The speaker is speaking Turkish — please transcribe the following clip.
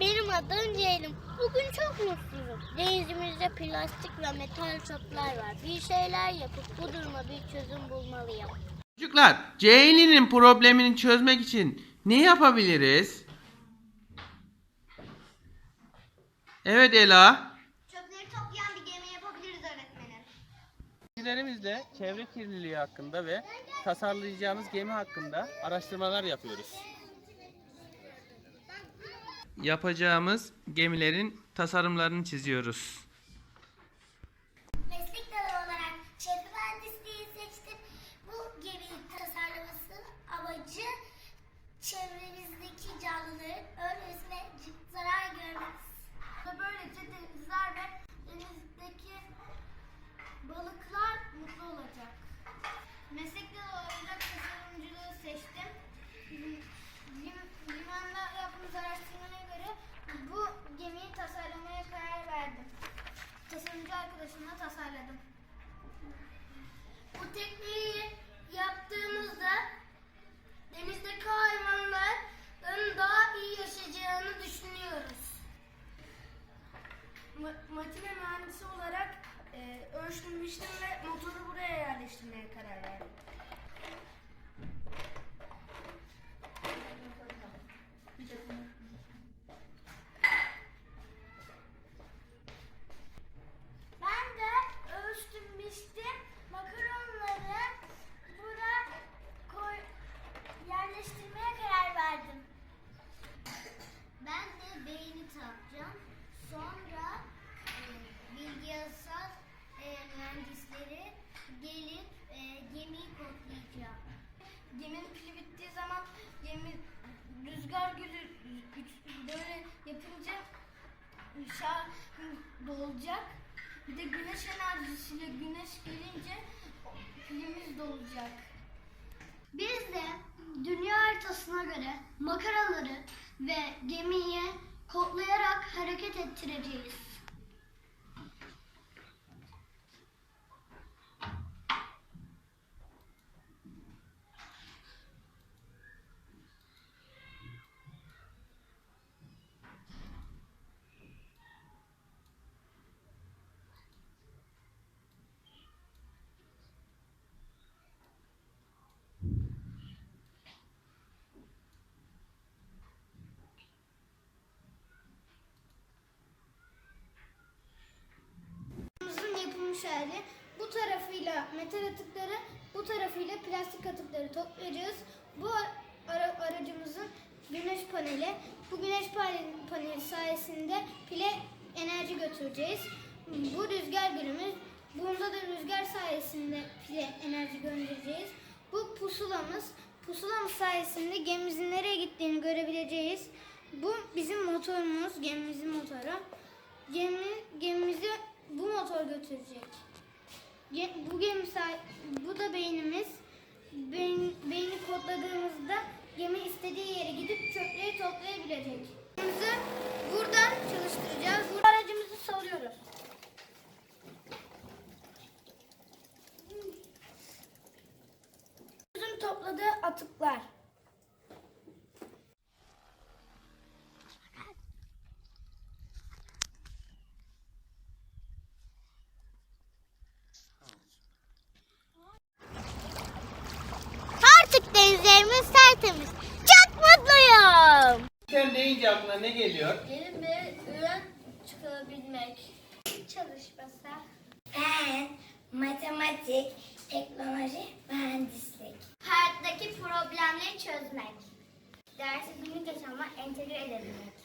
adın Ceylin. Bugün çok mutsuzum. Denizimizde plastik ve metal çöpler var. Bir şeyler yapıp bu duruma bir çözüm bulmalıyım. Çocuklar, Ceylin'in problemini çözmek için ne yapabiliriz? Evet Ela. Çöpleri toplayan bir gemi yapabiliriz öğretmenim. Öğrencilerimizle çevre kirliliği hakkında ve tasarlayacağımız gemi hakkında araştırmalar yapıyoruz. Yapacağımız gemilerin tasarımlarını çiziyoruz. Meslek dalı olarak çevre mühendisliği seçtim. Bu gemiyi tasarlaması amacı çevremizdeki canlıların ölmesine zarar görmez. Böylece denizler ve denizdeki balıklar mutlu olacak. Meslek dalı makine mühendisi olarak e, ölçtüm, biçtim ve motoru buraya yerleştirmeye karar verdim. Yapınca şah dolacak. Bir de güneş enerjisiyle güneş gelince pilimiz dolacak. Biz de dünya haritasına göre makaraları ve gemiyi kodlayarak hareket ettireceğiz. Hali. Bu tarafıyla metal atıkları, bu tarafıyla plastik atıkları toplayacağız. Bu ara- aracımızın güneş paneli. Bu güneş paneli sayesinde pile enerji götüreceğiz. Bu rüzgar gülümüz. Bunda da rüzgar sayesinde pile enerji göndereceğiz. Bu pusulamız. Pusulamız sayesinde gemimizin nereye gittiğini görebileceğiz. Bu bizim motorumuz, gemimizin motoru. Gemi, gemimizi bu motor götürecek. Bu gemi bu da beynimiz. Beyin, beyni kodladığımızda gemi istediği yere gidip çöpleri toplayabilecek. Gemimizi buradan çalıştıracağız. Bu aracımızı salıyoruz. Bizim topladığı atıklar. Deyince aklına ne geliyor? Yeni bir ürün çıkarabilmek. Çalışması. Fen, matematik, teknoloji, mühendislik. Hayattaki problemleri çözmek. Dersi günlük yaşama entegre edebilmek.